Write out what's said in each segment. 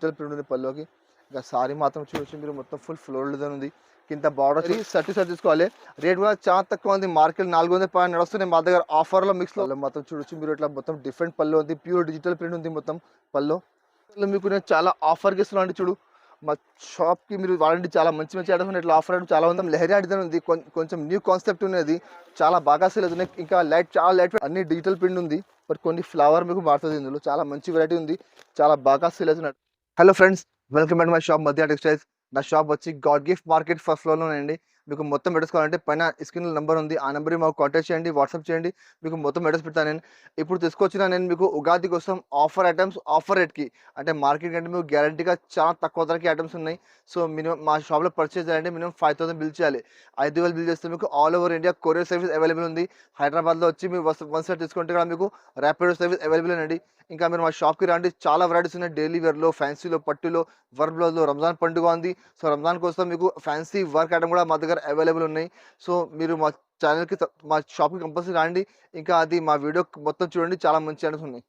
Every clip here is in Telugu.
డిజిటల్ ప్రింట్ ఉంది పల్లోకి ఇంకా సారీ మాత్రం చూసి మీరు మొత్తం ఫుల్ ఫ్లోర్ డిజైన్ ఉంది. కింద బార్డర్ సర్టీ సర్టీ తీసుకోవాలి రేట్ కూడా చాలా తక్కువ ఉంది. మార్కెట్ నాలుగు వందల పైన నడుస్తున్నాయి. మా దగ్గర ఆఫర్లో మిక్స్లో మొత్తం చూడొచ్చు. మీరు ఇట్లా మొత్తం డిఫరెంట్ పళ్ళు ఉంది. ప్యూర్ డిజిటల్ ప్రింట్ ఉంది మొత్తం పళ్ళు. మీకు నేను చాలా ఆఫర్కి ఇస్తున్నాను అండి చూడు. మా షాప్కి మీరు వాడండి. చాలా మంచి మంచి ఐటమ్స్ ఇట్లా ఆఫర్ ఐటమ్ చాలా ఉంది లెహరీ డిజైన్ ఉంది. కొంచెం న్యూ కాన్సెప్ట్ ఉన్నది. చాలా బాగా సేల్ అవుతున్నాయి. ఇంకా లైట్ చాలా లైట్ అన్ని డిజిటల్ ప్రింట్ ఉంది. బట్ కొన్ని ఫ్లవర్ మీకు మారుతుంది ఇందులో. చాలా మంచి వెరైటీ ఉంది. చాలా బాగా సేల్ అవుతున్నాయి. Hello friends welcome back my shop మధ్య టెక్స్టైల్స్ నా షాప్ వచ్చి గాడ్ గిఫ్ట్ మార్కెట్ ఫస్ట్ ఫ్లోర్లో అండి. మీకు మొత్తం పెట్టుకోవాలంటే పైన స్క్రీన్ నెంబర్ ఉంది. ఆ నెంబర్ మాకు కాంటాక్ట్ చేయండి వాట్సాప్ చేయండి. మీకు మొత్తం అడ్రస్ పెడతాను నేను. ఇప్పుడు తీసుకొచ్చిన నేను మీకు ఉగాది కోసం ఆఫర్ ఐటమ్స్ ఆఫర్ రేట్కి అంటే మార్కెట్ కంటే మీకు గ్యారంటీగా చాలా తక్కువ ధరకి ఐటమ్స్ ఉన్నాయి. సో మినిమం మా షాప్లో పర్చేస్ చేయాలంటే మినిమం ఫైవ్ థౌసండ్ బిల్ చేయాలి. ఐదు వేలు బిల్ చేస్తే మీకు all over India courier service available ఉంది. హైదరాబాద్లో వచ్చి మీరు వన్ సెట్ తీసుకుంటే కూడా మీకు ర్యాపిడో సర్వీస్ అవైలబుల్ అండి. ఇంకా మీరు మా షాప్కి రండి. చాలా వెరైటీస్ ఉన్నాయి. డైలీ వేర్లో ఫ్యాన్సీలో పట్టులో వర్క్ బ్లౌజ్లో రంజాన్ పండుగ ఉంది. సో రంజాన్ కోసం మీకు ఫ్యాన్సీ వర్క్ ఐటమ్ కూడా మా దగ్గర అవైలబుల్ ఉన్నాయి. సో మీరు మా ఛానల్కి మా షాప్కి కంపల్సరీ రాండి. ఇంకా అది మా వీడియో మొత్తం చూడండి చాలా మంచి ఐటమ్స్ ఉన్నాయి.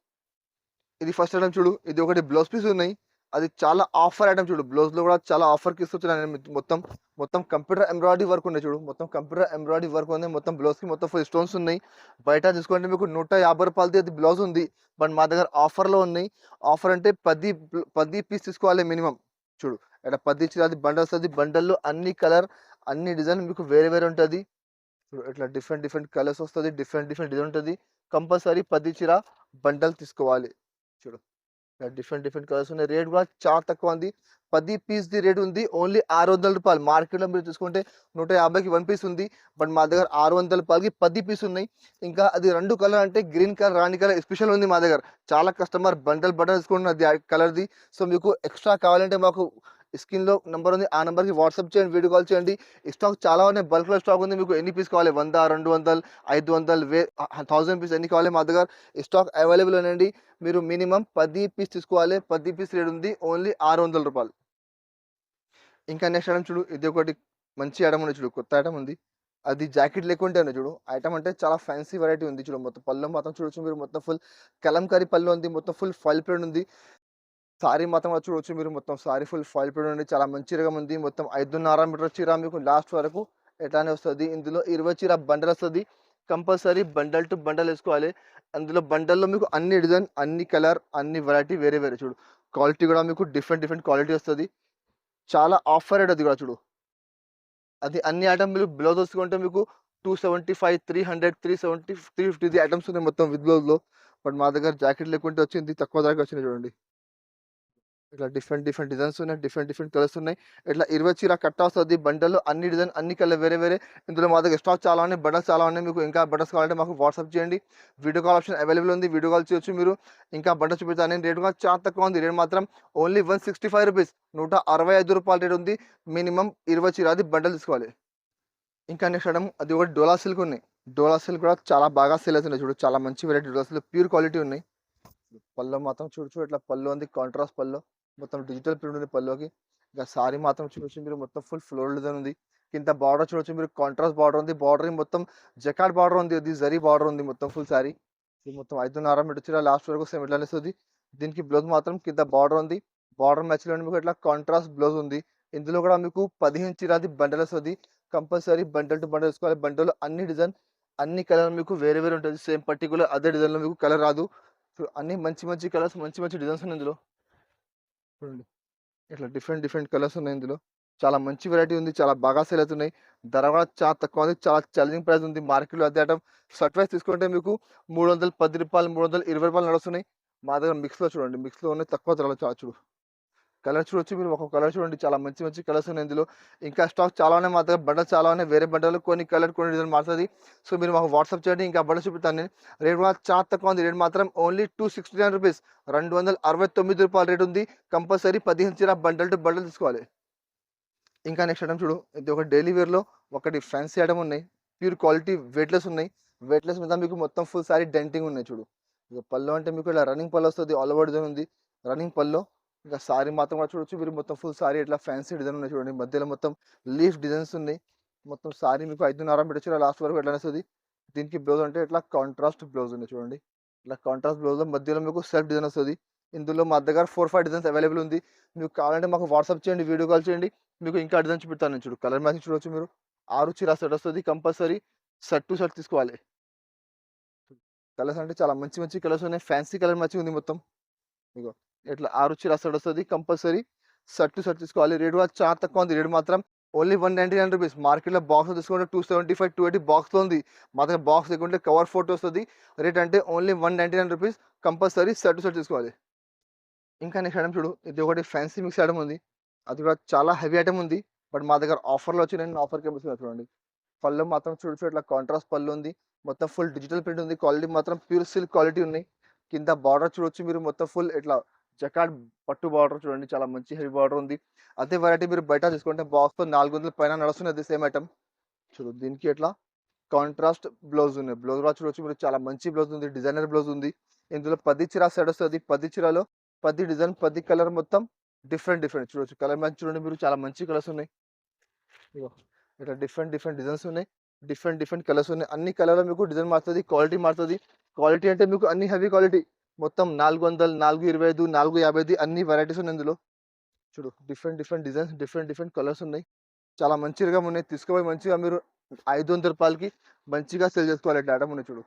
ఇది ఫస్ట్ ఐటమ్ చూడు ఇది ఒకటి బ్లౌజ్ పీస్ ఉన్నాయి. అది చాలా ఆఫర్ ఐటమ్ చూడు బ్లౌజ్లో కూడా చాలా ఆఫర్కి ఇస్తున్నాను మొత్తం. మొత్తం కంప్యూటర్ ఎంబ్రాయిడరీ వర్క్ ఉన్నాయి చూడు మొత్తం కంప్యూటర్ ఎంబ్రాయిడరీ వర్క్ ఉంది. మొత్తం బ్లౌజ్కి మొత్తం ఫుల్ స్టోన్స్ ఉన్నాయి. బయట చూసుకుంటే మీకు నూట యాభై రూపాయలది అది బ్లౌజ్ ఉంది. బట్ మా దగ్గర ఆఫర్లో ఉన్నాయి. ఆఫర్ అంటే పది పది పీస్ తీసుకోవాలి మినిమం చూడు. ఇక్కడ పది ఇచ్చి అది బండల్ వస్తుంది. బండల్లో అన్ని కలర్ అన్ని డిజైన్ మీకు వేరే వేరే ఉంటుంది. ఇట్లా డిఫరెంట్ డిఫరెంట్ కలర్స్ వస్తుంది డిఫరెంట్ డిఫరెంట్ డిజైన్ ఉంటుంది. కంపల్సరీ పది చీర బండల్ తీసుకోవాలి. చూడు డిఫరెంట్ డిఫరెంట్ కలర్స్ ఉన్నాయి. రేట్ కూడా చాలా తక్కువ ఉంది. పది పీస్ ది రేట్ ఉంది. ఓన్లీ ఆరు వందల రూపాయలు. మార్కెట్లో మీరు చూసుకుంటే నూట యాభైకి వన్ పీస్ ఉంది. బట్ మా దగ్గర ఆరు వందల రూపాయలకి పది పీస్ ఉన్నాయి. ఇంకా అది రెండు కలర్ అంటే గ్రీన్ కలర్ రాణి కలర్ స్పెషల్ ఉంది మా దగ్గర. చాలా కస్టమర్ బండల్ బండల్ తీసుకుంటున్నారు అది కలర్ది. సో మీకు ఎక్స్ట్రా కావాలంటే మాకు స్క్రీన్లో నెంబర్ ఉంది. ఆ నెంబర్కి వాట్సాప్ చేయండి వీడియో కాల్ చేయండి. స్టాక్ చాలా ఉన్నాయి. బల్క్లో స్టాక్ ఉంది. మీకు ఎన్ని పీస్ కావాలి? వంద రెండు వందలు ఐదు వందలు వే థౌసండ్ పీస్ ఎన్ని కావాలి మా దగ్గర? స్టాక్ అవైలబుల్ అనండి. మీరు మినిమం పది పీస్ తీసుకోవాలి. పది పీస్ రేట్ ఉంది. ఓన్లీ ఆరు వందల రూపాయలు. ఇంకా నెక్స్ట్ ఐటమ్ చూడు. ఇది ఒకటి మంచి ఐటమ్ ఉంది చూడు. కొత్త ఐటమ్ ఉంది. అది జాకెట్ లేకుంటే ఉంది చూడు. ఐటమ్ అంటే చాలా ఫ్యాన్సీ వెరైటీ ఉంది చూడు. మొత్తం పళ్ళు మాత్రం చూడొచ్చు మీరు. మొత్తం ఫుల్ కలంకారీ పళ్ళు ఉంది. మొత్తం ఫుల్ ఫల్ ప్రింట్ ఉంది. సారీ మొత్తం కూడా మీరు. మొత్తం సారీ ఫుల్ ఫాయిల్ ప్రింట్ ఉంది చాలా మంచి రకం ఉంది. మొత్తం ఐదున్నర మీటర్ చీర మీకు లాస్ట్ వరకు ఎట్లానే వస్తుంది. ఇందులో ఇరవై చీర బండల్ వస్తుంది. కంపల్సరీ బండల్ టు బండల్ వేసుకోవాలి. అందులో బండల్లో మీకు అన్ని డిజైన్ అన్ని కలర్ అన్ని వెరైటీ వేరే వేరే చూడు. క్వాలిటీ కూడా మీకు డిఫరెంట్ డిఫరెంట్ క్వాలిటీ వస్తుంది. చాలా ఆఫర్ రేట్ అది కూడా చూడు. అది అన్ని ఐటమ్ మీరు బ్లౌజ్ తీసుకుంటే మీకు two seventy five three hundred three seventy three fifty items ఉన్నాయి మొత్తం విత్ బ్లౌజ్లో బట్ మా దగ్గర జాకెట్ లేకుంటే వచ్చింది తక్కువ ధరకు వచ్చింది చూడండి. ఇట్లా డిఫరెంట్ డిఫరెంట్ డిజైన్స్ ఉన్నాయి డిఫరెంట్ డిఫరెంట్ కలర్స్ ఉన్నాయి. ఇట్లా ఇరవై చీర కట్ట వస్తుంది బండలు అన్ని డిజైన్ అన్ని కలర్ వేరే వేరే. ఇందులో మా దగ్గర స్టాక్ చాలా ఉన్నాయి బటన్స్ చాలా ఉన్నాయి. మీకు ఇంకా బటన్స్ కావాలంటే మాకు వాట్సాప్ చేయండి. వీడియో కాల్ ఆప్షన్ అవైలబుల్ ఉంది వీడియో కాల్ చేయొచ్చు మీరు. ఇంకా బటన్ చూపిస్తాను నేను రేట్ కూడా చాలా తక్కువ ఉంది. రేట్ మాత్రం only one sixty five rupees నూట అరవై ఐదు రూపాయల రేట్ ఉంది. మినిమం ఇరవై చీర అది బండలు తీసుకోవాలి. ఇంకా నెక్స్ట్ అడం అది ఒకటి డోలా సిల్క్ ఉన్నాయి. డోలా సిల్క్ కూడా చాలా బాగా సేల్ అవుతున్నాయి. చూడు చాలా మంచి variety dola silk pure quality ఉన్నాయి. పళ్ళు మాత్రం చూడు చూడు ఇట్లా పళ్ళు ఉంది కాంట్రాస్ట్ పళ్ళు. మొత్తం డిజిటల్ ప్రింట్ ఉంది పళ్ళుకి. ఇంకా సారీ మాత్రం చూడొచ్చు మీరు మొత్తం ఫుల్ ఫ్లోర్ డిజైన్ ఉంది. కింద బార్డర్ చూడొచ్చు మీరు కాంట్రాస్ట్ బార్డర్ ఉంది బార్డర్ మొత్తం జకాట్ బార్డర్ ఉంది ఇది జరీ బార్డర్ ఉంది మొత్తం ఫుల్ సారీ ఇది మొత్తం ఐదున్నర మీటర్ చీర లాస్ట్ వరకు సేమ్ ఇట్లానే వస్తుంది దీనికి బ్లౌజ్ మాత్రం కింద బార్డర్ ఉంది. బార్డర్ మ్యాచ్లో మీకు ఇట్లా కాంట్రాస్ట్ బ్లౌజ్ ఉంది. ఇందులో కూడా మీకు పదిహేను చిరాది బండల్ వస్తుంది. కంపల్సరీ బండల్ టు బండల్ వేసుకోవాలి. బండల్ అన్ని డిజైన్ అన్ని కలర్ మీకు వేరే వేరే ఉంటుంది సేమ్ పర్టికులర్ అదే డిజైన్లో మీకు కలర్ రాదు. సో అన్ని మంచి మంచి కలర్స్ మంచి మంచి డిజైన్స్ ఉన్నాయి ఇందులో. చూడండి ఇట్లా డిఫరెంట్ డిఫరెంట్ కలర్స్ ఉన్నాయి ఇందులో. చాలా మంచి వెరైటీ ఉంది. చాలా బాగా సేల్ అవుతున్నాయి. ధర కూడా చాలా తక్కువ ఉంది. చాలా ఛాలెంజింగ్ ప్రైస్ ఉంది. మార్కెట్లో అదే ఐటమ్ షర్ట్ వైస్ తీసుకుంటే మీకు మూడు వందల పది రూపాయలు మూడు వందల ఇరవై రూపాయలు నడుస్తున్నాయి. మా దగ్గర మిక్స్లో చూడండి. మిక్స్లో ఉన్నాయి. తక్కువ ధరలో చాలా చూడు. కలర్ చూడొచ్చు మీరు ఒక కలర్ చూడండి. చాలా మంచి మంచి కలర్స్ ఉన్నాయి ఇందులో. ఇంకా స్టాక్ చాలా మాత్రం మా దగ్గర బండలు చాలా ఉన్నాయి వేరే బండలు కొన్ని కలర్ కొన్ని డిజైన్ మారుతుంది. సో మీరు మాకు వాట్సాప్ చేయండి ఇంకా బండలు చూపిస్తాను. నేను రేట్ మాత్రం చాలా తక్కువ ఉంది. రేట్ మాత్రం only two sixty nine rupees. రెండు వందల అరవై తొమ్మిది రూపాయల రేట్ ఉంది. కంపల్సరీ పదిహేను చీర బండల్ టు బండల్ తీసుకోవాలి. ఇంకా నెక్స్ట్ ఐటమ్ చూడు. ఇది ఒక డైలీ వేర్లో ఒకటి ఫ్యాన్సీ ఐటమ్ ఉన్నాయి. ప్యూర్ క్వాలిటీ వెయిట్లెస్ ఉన్నాయి. వెయిట్లెస్ మీద మీకు మొత్తం ఫుల్ సారీ డెంటింగ్ ఉన్నాయి చూడు. ఇక పళ్ళు అంటే మీకు ఇలా రన్నింగ్ పళ్ళు వస్తుంది. ఆల్ ఓవర్ డిజైన్ ఉంది. రన్నింగ్ పళ్ళు. ఇంకా సారీ మాత్రం కూడా చూడొచ్చు. మీరు మొత్తం ఫుల్ సారీ ఇట్లా ఫ్యాన్సీ డిజైన్ ఉన్నాయి చూడండి. మధ్యలో మొత్తం లీఫ్ డిజైన్స్ ఉన్నాయి. మొత్తం సారీ మీకు ఐదున్నర పెట్టచ్చు లాస్ట్ వరకు ఎట్లా వస్తుంది దీనికి బ్లౌజ్ అంటే ఇట్లా కాంట్రాస్ట్ బ్లౌజ్ ఉంది చూడండి. ఇట్లా కాంట్రాస్ట్ బ్లౌజ్ మధ్యలో మీకు సెల్ఫ్ డిజైన్ వస్తుంది. ఇందులో మా దగ్గర ఫోర్ ఫైవ్ డిజైన్స్ అవైలబుల్ ఉంది. మీకు కావాలంటే మాకు వాట్సాప్ చేయండి వీడియో కాల్ చేయండి. మీకు ఇంకా డిజైన్ చూపిస్తాను నేను చూడు. కలర్ మ్యాచింగ్ చూడవచ్చు మీరు. ఆరు చీర సెట్ వస్తుంది కంపల్సరీ. సెట్ టు సెట్ తీసుకోవాలి. కలర్స్ అంటే చాలా మంచి మంచి కలర్స్ ఉన్నాయి. ఫ్యాన్సీ కలర్ మ్యాచింగ్ ఉంది మొత్తం. ఇగో. ఇట్లా ఆరు చీర సెట్ వస్తుంది కంపల్సరీ. సెట్ టు సెట్ తీసుకోవాలి. రేట్ కూడా చాలా తక్కువ ఉంది. రేట్ మాత్రం only one ninety nine rupees. మార్కెట్లో బాక్స్ తీసుకుంటే two seventy five two eighty బాక్స్లో ఉంది. మాత్రం బాక్స్ తీసుకుంటే కవర్ ఫోటో వస్తుంది. రేట్ అంటే only one ninety nine rupees. Compulsory set to set తీసుకోవాలి. ఇంకా నెక్స్ట్ ఐటమ్ చూడు. ఇది ఒకటి ఫ్యాన్సీ మిక్స్ ఐటమ్ ఉంది. అది కూడా చాలా హెవీ ఐటమ్ ఉంది. బట్ మా దగ్గర ఆఫర్లో వచ్చి నేను ఆఫర్కి పంపిస్తున్నాను చూడండి. పళ్ళు మాత్రం చూడచ్చు ఇట్లా కాంట్రాస్ట్ పళ్ళు ఉంది. మొత్తం ఫుల్ డిజిటల్ ప్రింట్ ఉంది. క్వాలిటీ మాత్రం ప్యూర్ సిల్క్ క్వాలిటీ ఉన్నాయి. కింద బార్డర్ చూడొచ్చు మీరు. మొత్తం ఫుల్ ఇట్లా జకాడ్ పట్టు బార్డర్ చూడండి చాలా మంచి హెవీ బార్డర్ ఉంది. అదే వెరైటీ మీరు బయట తీసుకుంటే బాక్స్తో నాలుగు వందల పైన నడుస్తున్నది సేమ్ ఐటమ్ చూడు దీనికి ఎట్లా? కాంట్రాస్ట్ బ్లౌజ్ ఉన్నాయి. బ్లౌజ్ కూడా చూడొచ్చు మీరు. చాలా మంచి బ్లౌజ్ ఉంది. డిజైనర్ బ్లౌజ్ ఉంది. ఇందులో పది చీర సెట్ వస్తుంది. పది చీరలో పది డిజైన్ పది కలర్ మొత్తం డిఫరెంట్ డిఫరెంట్ చూడొచ్చు. కలర్ మ్యాచ్ చూడండి మీరు. చాలా మంచి కలర్స్ ఉన్నాయి. ఇట్లా డిఫరెంట్ డిఫరెంట్ డిజైన్స్ ఉన్నాయి. డిఫరెంట్ డిఫరెంట్ కలర్స్ ఉన్నాయి. అన్ని కలర్లో మీకు డిజైన్ మారుతుంది క్వాలిటీ మారుతుంది. క్వాలిటీ అంటే మీకు అన్ని హెవీ క్వాలిటీ మొత్తం నాలుగు వందలు నాలుగు ఇరవై ఐదు నాలుగు యాభై ఐదు అన్ని వెరైటీస్ ఉన్నాయి ఇందులో. చూడు different different designs different different colours ఉన్నాయి. చాలా మంచిగా ఉన్నాయి. తీసుకుపోయి మంచిగా మీరు ఐదు వందల రూపాయలకి మంచిగా సెల్ చేసుకోవాలి డాటా ఉన్నాయి చూడు.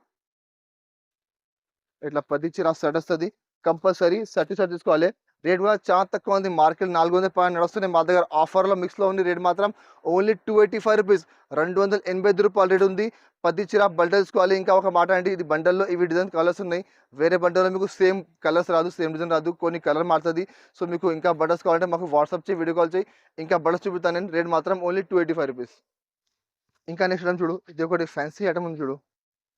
ఇట్లా పది చీర సెట్ వస్తుంది. కంపల్సరీ సెట్ తీసుకోవాలి రేట్ కూడా చాలా తక్కువ ఉంది. మార్కెట్ నాలుగు వందల పైన నడుస్తున్నాయి. మా దగ్గర ఆఫర్లో మిక్స్లో ఉంది రేట్ మాత్రం only two eighty five rupees. రెండు వందల ఎనభై ఐదు రూపాయలు రేట్ ఉంది. పది చీర బండల్ తీసుకోవాలి. ఇంకా ఒక మాట అంటే ఇది బండల్లో ఇవి డిజైన్ కలర్స్ ఉన్నాయి. వేరే బండల్లో మీకు సేమ్ కలర్స్ రాదు సేమ్ డిజైన్ రాదు. కొన్ని కలర్ మారుతుంది. సో మీకు ఇంకా బటర్స్ కావాలంటే మాకు వాట్సాప్ చేయి వీడియో కాల్ చేయి. ఇంకా బటర్స్ చూపుతాను నేను. రేట్ మాత్రం only two eighty five rupees. ఇంకా నెక్స్ట్ ఐటమ్ చూడు. ఇది ఒకటి ఫ్యాన్సీ ఐటమ్ ఉంది చూడు.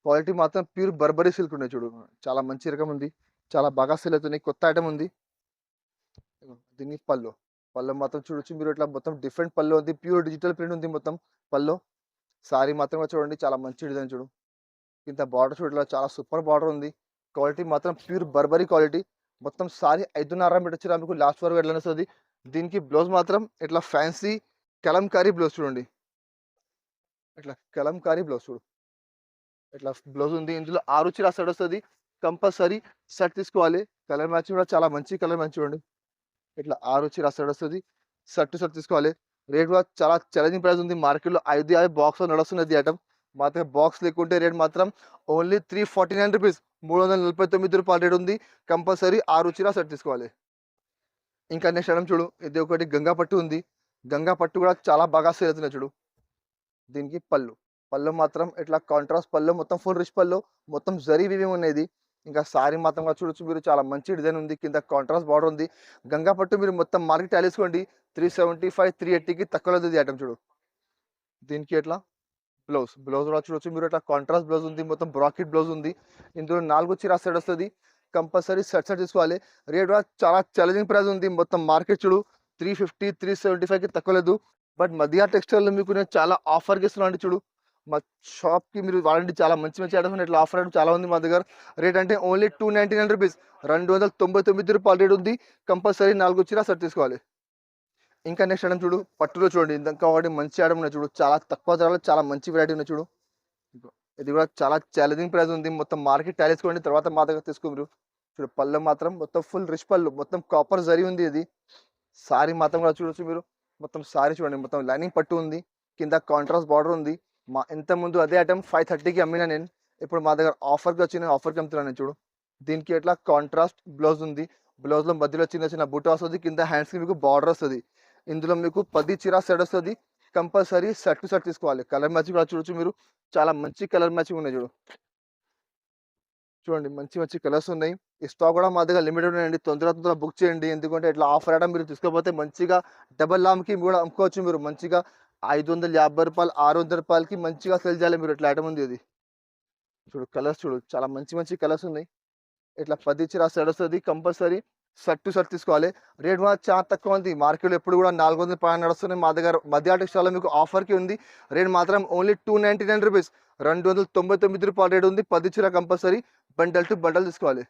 క్వాలిటీ మాత్రం ప్యూర్ బర్బరీ సిల్క్ ఉన్నాయి చూడు. చాలా మంచి రకం ఉంది. చాలా బాగా సిల్ అవుతుంది కొత్త ఐటమ్ ఉంది. దీనికి దీని పళ్ళు. పళ్ళు మాత్రం చూడొచ్చు. మీరు ఇట్లా మొత్తం డిఫరెంట్ పళ్ళు ఉంది. ప్యూర్ డిజిటల్ ప్రింట్ ఉంది మొత్తం పళ్ళు. సారీ మాత్రం కూడా చూడండి. చాలా మంచి డిజైన్ చూడు. ఇంత బార్డర్ చూడలా చాలా సూపర్ బార్డర్ ఉంది. క్వాలిటీ మాత్రం ప్యూర్ బర్బరీ క్వాలిటీ. మొత్తం సారీ ఐదున్నర మీటర్ వచ్చి మీకు? లాస్ట్ వరకు ఎట్లా వస్తుంది దీనికి బ్లౌజ్ మాత్రం ఇట్లా ఫ్యాన్సీ కలంకారీ బ్లౌజ్ చూడండి. ఇట్లా కలంకారీ బ్లౌజ్ చూడు. ఇట్లా బ్లౌజ్ ఉంది. ఇందులో ఆరు చీర సెట్ వస్తుంది. కంపల్సరీ సెట్ తీసుకోవాలి. కలర్ మ్యాచ్ కూడా చాలా మంచి కలర్ మ్యాచ్ చూడండి. ఇట్లా ఆరు వచ్చి సెట్ వస్తుంది షర్ట్ షర్ట్ తీసుకోవాలి. రేట్ కూడా చాలా ఛాలెంజింగ్ ప్రైస్ ఉంది మార్కెట్లో. ఐదు యాభై బాక్స్ నడుస్తున్నది ఐటమ్ మాత్రం బాక్స్ లేకుంటే రేట్ మాత్రం only three forty nine rupees మూడు వందల నలభై తొమ్మిది రూపాయల రేట్ ఉంది. కంపల్సరీ ఆరు చీర సెట్ తీసుకోవాలి. ఇంకా నెక్స్ట్ ఐటమ్ చూడు. ఇది ఒకటి గంగా పట్టు ఉంది. గంగా పట్టు కూడా చాలా బాగా సేల్ అవుతున్నాయి చూడు. దీనికి పళ్ళు. పళ్ళు మాత్రం ఇట్లా కాంట్రాస్ట్ పళ్ళు మొత్తం ఫుల్ రిచ్ పళ్ళు మొత్తం జరీ వివి ఉన్నది ఇంకా సారీ మాత్రం చూడొచ్చు. మీరు చాలా మంచి డిజైన్ ఉంది. కింద కాంట్రాస్ట్ బార్డర్ ఉంది. గంగా పట్టు మీరు మొత్తం మార్కెట్ వేసుకోండి త్రీ సెవెంటీ ఫైవ్ త్రీ ఎయిటీకి తక్కువలో ఉంది ఐటమ్ చూడు. దీనికి ఎట్లా? బ్లౌజ్ బ్లౌజ్ కూడా చూడొచ్చు. మీరు అట్లా కాంట్రాస్ట్ బ్లౌజ్ ఉంది. మొత్తం బ్రాకెట్ బ్లౌజ్ ఉంది. ఇందులో నాలుగు చీర సెట్ వస్తుంది. కంపల్సరీ సెట్ సెట్ తీసుకోవాలి. రేట్ కూడా చాలా ఛాలెంజింగ్ ప్రైస్ ఉంది. మొత్తం మార్కెట్ చూడు. త్రీ ఫిఫ్టీ త్రీ సెవెంటీ ఫైవ్కి తక్కువ లేదు. బట్ మధ్య టెక్స్టైల్లో మీకు నేను చాలా ఆఫర్కి ఇస్తున్నాను చూడు. మా షాప్కి మీరు వాడండి చాలా మంచి మంచి ఐటమ్స్ ఇట్లా ఆఫర్ ఐటమ్ చాలా ఉంది మా దగ్గర. రేట్ అంటే only two ninety nine rupees. రెండు వందల తొంభై తొమ్మిది రూపాయల రేట్ ఉంది. కంపల్సరీ నాలుగు వచ్చినా సెట్ తీసుకోవాలి. ఇంకా నెక్స్ట్ ఐటమ్ చూడు పట్టులో చూడండి. ఇంకా ఒకటి మంచి ఐటమ్ ఉన్నాయి చూడు. చాలా తక్కువ ధరలో చాలా మంచి వెరైటీ ఉన్నాయి చూడు. ఇది కూడా చాలా ఛాలెంజింగ్ ప్రైస్ ఉంది. మొత్తం మార్కెట్ టాలేసుకోండి తర్వాత మా దగ్గర తీసుకో మీరు. చూడు పళ్ళు మాత్రం మొత్తం ఫుల్ రిచ్ పళ్ళు. మొత్తం కాపర్ జరి ఉంది ఇది. సారీ మాత్రం కూడా చూడొచ్చు మీరు. మొత్తం సారీ చూడండి. మొత్తం లైనింగ్ పట్టు ఉంది. కింద కాంట్రాస్ట్ బార్డర్ ఉంది. మా ఇంత ముందు అదే ఐటమ్ ఫైవ్ థర్టీకి అమ్మినా నేను. ఇప్పుడు మా దగ్గర ఆఫర్కి వచ్చిన ఆఫర్కి అమ్ముతున్నాను చూడు. దీనికి ఎట్లా? కాంట్రాస్ట్ బ్లౌజ్ ఉంది. బ్లౌజ్లో మధ్యలో చిన్న చిన్న బుట్ట వస్తుంది కింద హ్యాండ్స్కి మీకు బార్డర్ వస్తుంది. ఇందులో మీకు పది చిరా సెట్ వస్తుంది. కంపల్సరీ సెట్ టు సెట్ తీసుకోవాలి. కలర్ మ్యాచింగ్ కూడా చూడొచ్చు మీరు. చాలా మంచి కలర్ మ్యాచింగ్ ఉన్నాయి చూడు. చూడండి మంచి మంచి కలర్స్ ఉన్నాయి. ఈ స్టాక్ కూడా మా దగ్గర లిమిటెడ్ ఉన్నాయండి. తొందర తొందర బుక్ చేయండి. ఎందుకంటే ఇట్లా ఆఫర్ ఐటమ్ మీరు తీసుకోకపోతే మంచిగా డబల్ లామ్కి కూడా అమ్ముకోవచ్చు మీరు. మంచిగా ఐదు వందల యాభై రూపాయలు ఆరు వందల రూపాయలకి మంచిగా సెల్ చేయాలి మీరు. ఇట్లా ఐటమ్ ఉంది ఇది. చూడు కలర్స్ చూడు చాలా మంచి మంచి కలర్స్ ఉన్నాయి. ఇట్లా పది చీర సెట్ వస్తుంది కంపల్సరీ సెట్ టు సెట్ తీసుకోవాలి. రేట్ మాత్రం చాలా తక్కువ ఉంది. మార్కెట్లో ఎప్పుడు కూడా నాలుగు వందల పైన నడుస్తున్నాయి. మా దగ్గర మధ్య టెక్స్టాల్లో మీకు ఆఫర్కి ఉంది. రేట్ మాత్రం only two ninety nine rupees రెండు వందల తొంభై తొమ్మిది రూపాయల రేట్ ఉంది. పది చీర కంపల్సరీ బండల్ టు బండల్ తీసుకోవాలి.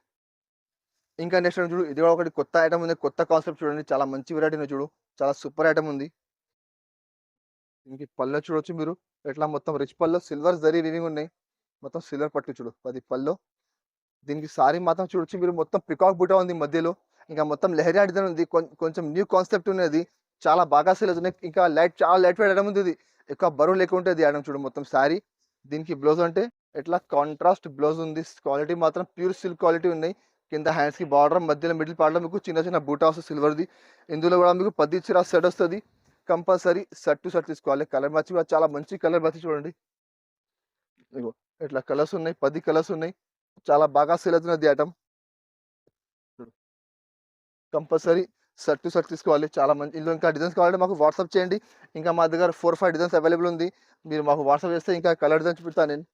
ఇంకా నెక్స్ట్ చూడు ఇది కూడా ఒకటి కొత్త ఐటమ్ ఉంది. కొత్త కాన్సెప్ట్ చూడండి. చాలా మంచి వెరైటీ ఉంది చూడు. చాలా సూపర్ ఐటమ్ ఉంది. దీనికి పళ్ళు చూడొచ్చు మీరు. ఎట్లా? మొత్తం రిచ్ పళ్ళు సిల్వర్ జరీ వివింగ్ ఉన్నాయి. మొత్తం సిల్వర్ పట్టు చూడు. పది పళ్ళు. దీనికి సారీ మాత్రం చూడొచ్చు మీరు. మొత్తం పికాక్ బుట్ట ఉంది మధ్యలో. ఇంకా మొత్తం లెహరియా డిజైన్ ఉంది. కొంచెం న్యూ కాన్సెప్ట్ ఉన్నది. చాలా బాగా సేల్ అవుతున్నాయి. ఇంకా లైట్ చాలా లైట్ వెయిట్ ఐటమ్ ఉంది ఇది. ఎక్కువ బరువు లేకుండా ఉంటుంది ఐటమ్ చూడు మొత్తం శారీ దీనికి బ్లౌజ్ అంటే ఎట్లా? కాంట్రాస్ట్ బ్లౌజ్ ఉంది. క్వాలిటీ మాత్రం ప్యూర్ సిల్క్ క్వాలిటీ ఉన్నాయి. కింద హ్యాండ్స్కి బార్డర్ మధ్యలో మిడిల్ పార్ట్లో మీకు చిన్న చిన్న బూటా వస్తుంది సిల్వర్ది ఇందులో కూడా మీకు పది చిరా సెట్ వస్తుంది. కంపల్సరీ షర్ట్ టు షర్ట్ తీసుకోవాలి. కలర్ మ్యాచ్ కూడా చాలా మంచి కలర్ మ్యాచ్ చూడండి. ఇగో ఇట్లా కలర్స్ ఉన్నాయి. పది కలర్స్ ఉన్నాయి. చాలా బాగా సేల్ అవుతున్నది item compulsory shirt to shirt తీసుకోవాలి. చాలా మంచి ఇందులో ఇంకా డిజైన్స్ కావాలంటే మాకు వాట్సాప్ చేయండి. ఇంకా మా దగ్గర ఫోర్ ఫైవ్ డిజైన్స్ అవైలబుల్ ఉంది. మీరు మాకు వాట్సాప్ చేస్తే ఇంకా కలర్ డిజైన్ చూపిస్తాను నేను.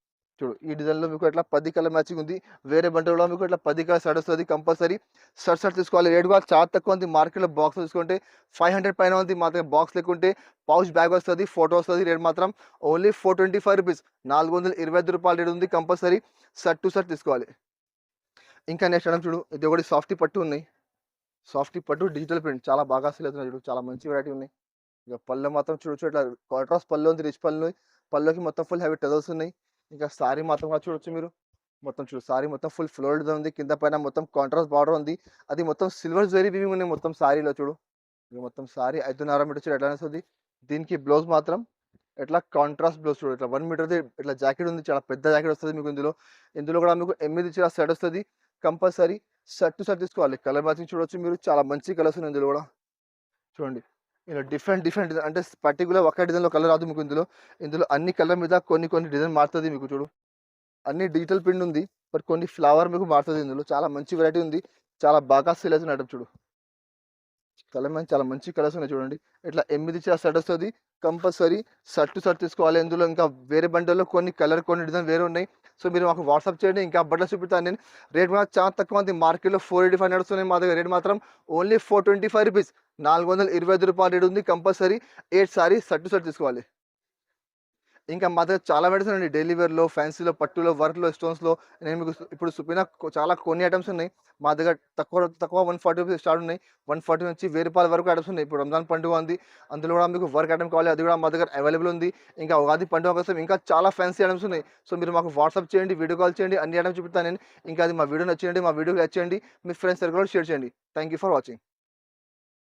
చూడు ఈ డిజైన్లో మీకు ఇట్లా పది కలర్ మ్యాచింగ్ ఉంది వేరే బంటలో మీకు ఇట్లా పది కలర్ షర్ట్ వస్తుంది కంపల్సరీ. షర్ట్ షర్ట్ తీసుకోవాలి రేట్ కూడా చాలా తక్కువ ఉంది. మార్కెట్లో బాక్స్ తీసుకుంటే ఫైవ్ హండ్రెడ్ పైన ఉంది మా దగ్గర బాక్స్ లేకుంటే పౌచ్ బ్యాగ్ వస్తుంది ఫోటో వస్తుంది రేట్ మాత్రం only four twenty five rupees. నాలుగు వందల ఇరవై ఐదు రూపాయల రేట్ ఉంది కంపల్సరీ. షర్ట్ టు షర్ట్ తీసుకోవాలి. ఇంకా నెక్స్ట్ అడం చూడు ఇది ఒకటి సాఫ్టీ పట్టు ఉన్నాయి. సాఫ్టీ పట్టు డిజిటల్ ప్రింట్ చాలా బాగా సేల్ అవుతున్నాయి చూడు చాలా మంచి వెరైటీ ఉన్నాయి. ఇక పళ్ళు మాత్రం చూడొచ్చు ఇట్లా కాంట్రాస్ట్ పళ్ళు ఉంది రిచ్ పళ్ళు పళ్ళుకి మొత్తం ఫుల్ హెవీ టెజల్స్ ఉన్నాయి. ఇంకా సారీ మాత్రం కూడా చూడొచ్చు మీరు. మొత్తం చూడు సారీ మొత్తం ఫుల్ ఫ్లోర్డ్ ఉంది. కింద పైన మొత్తం కాంట్రాస్ట్ బార్డర్ ఉంది. అది మొత్తం సిల్వర్ జరీ వీవింగ్ ఉన్నాయి మొత్తం సారీలో చూడు. ఇది మొత్తం సారీ ఐదున్నర మీటర్ చూడు ఎట్లా వస్తుంది. దీనికి బ్లౌజ్ మాత్రం ఎట్లా కాంట్రాస్ట్ బ్లౌజ్ చూడు. ఇట్లా వన్ మీటర్ది ఇట్లా జాకెట్ ఉంది. చాలా పెద్ద జాకెట్ వస్తుంది మీకు ఇందులో. ఇందులో కూడా మీకు ఎనిమిది చీర సెట్ వస్తుంది. కంపల్సరీ షర్ట్ టు షర్ట్ తీసుకోవాలి. కలర్ మ్యాచింగ్ చూడొచ్చు మీరు. చాలా మంచి కలర్స్ ఉన్నాయి ఇందులో కూడా. చూడండి. ఇలా డిఫరెంట్ డిఫరెంట్ డిజైన్ అంటే పర్టికులర్ ఒక డిజైన్లో కలర్ రాదు మీకు ఇందులో. ఇందులో అన్ని కలర్ మీద కొన్ని కొన్ని డిజైన్ మారుతుంది మీకు చూడు. అన్ని డిజిటల్ ప్రింట్ ఉంది బట్ కొన్ని ఫ్లవర్ మీకు మారుతుంది ఇందులో. చాలా మంచి వెరైటీ ఉంది. చాలా బాగా సేల్ అవుతుంది చూడు. కలర్ మంచి చాలా మంచి కలర్స్ ఉన్నాయి చూడండి. ఇట్లా ఎనిమిది చీర సెట్ వస్తుంది కంపల్సరీ షర్ట్ షర్ట్ తీసుకోవాలి. ఇందులో ఇంకా వేరే బండల్లో కొన్ని కలర్ కొన్ని డిజైన్ వేరే ఉన్నాయి. సో మీరు మాకు వాట్సాప్ చేయండి. ఇంకా బట్టలు చూపిస్తాను నేను. రేట్ మాత్రం చాలా తక్కువ ఉంది. మార్కెట్లో ఫోర్ ఎయిటీ ఫైవ్ నడుస్తున్నాయి మా దగ్గర. రేట్ మాత్రం only four twenty five rupees. నాలుగు వందల ఇరవై ఐదు రూపాయల రేట్ ఉంది. Compulsory eight sari shirt shirt తీసుకోవాలి. ఇంకా మా దగ్గర చాలా మెడిసిన్ అండి డైలీ వేర్లో ఫ్యాన్సీలో పట్టులో వర్క్లో స్టోన్స్లో నేను మీకు ఇప్పుడు చూపిన చాలా కొన్ని ఐటమ్స్ ఉన్నాయి. మా దగ్గర తక్కువ తక్కువ వన్ ఫార్టీ రూపీస్ స్టార్ట్ ఉన్నాయి. వన్ ఫార్టీ నుంచి వెయ్యి రూపాయల వరకు ఐటమ్స్ ఉన్నాయి. ఇప్పుడు రంజాన్ పండుగ ఉంది. అందులో కూడా మీకు వర్క్ ఐటమ్ కావాలి. అది కూడా మా దగ్గర అవైలబుల్ ఉంది. ఇంకా ఉగాది పండుగ కోసం ఇంకా చాలా ఫ్యాన్సీ ఐటమ్స్ ఉన్నాయి. సో మీరు మాకు వాట్సాప్ చేయండి వీడియో కాల్ చేయండి అన్ని ఐటమ్స్ చూపిస్తాను నేను. ఇంకా అది మా వీడియో నచ్చేయండి మా వీడియోకి నచ్చేయండి మీ ఫ్రెండ్స్ సర్కిల్ షేర్ చేయండి. Thank you for watching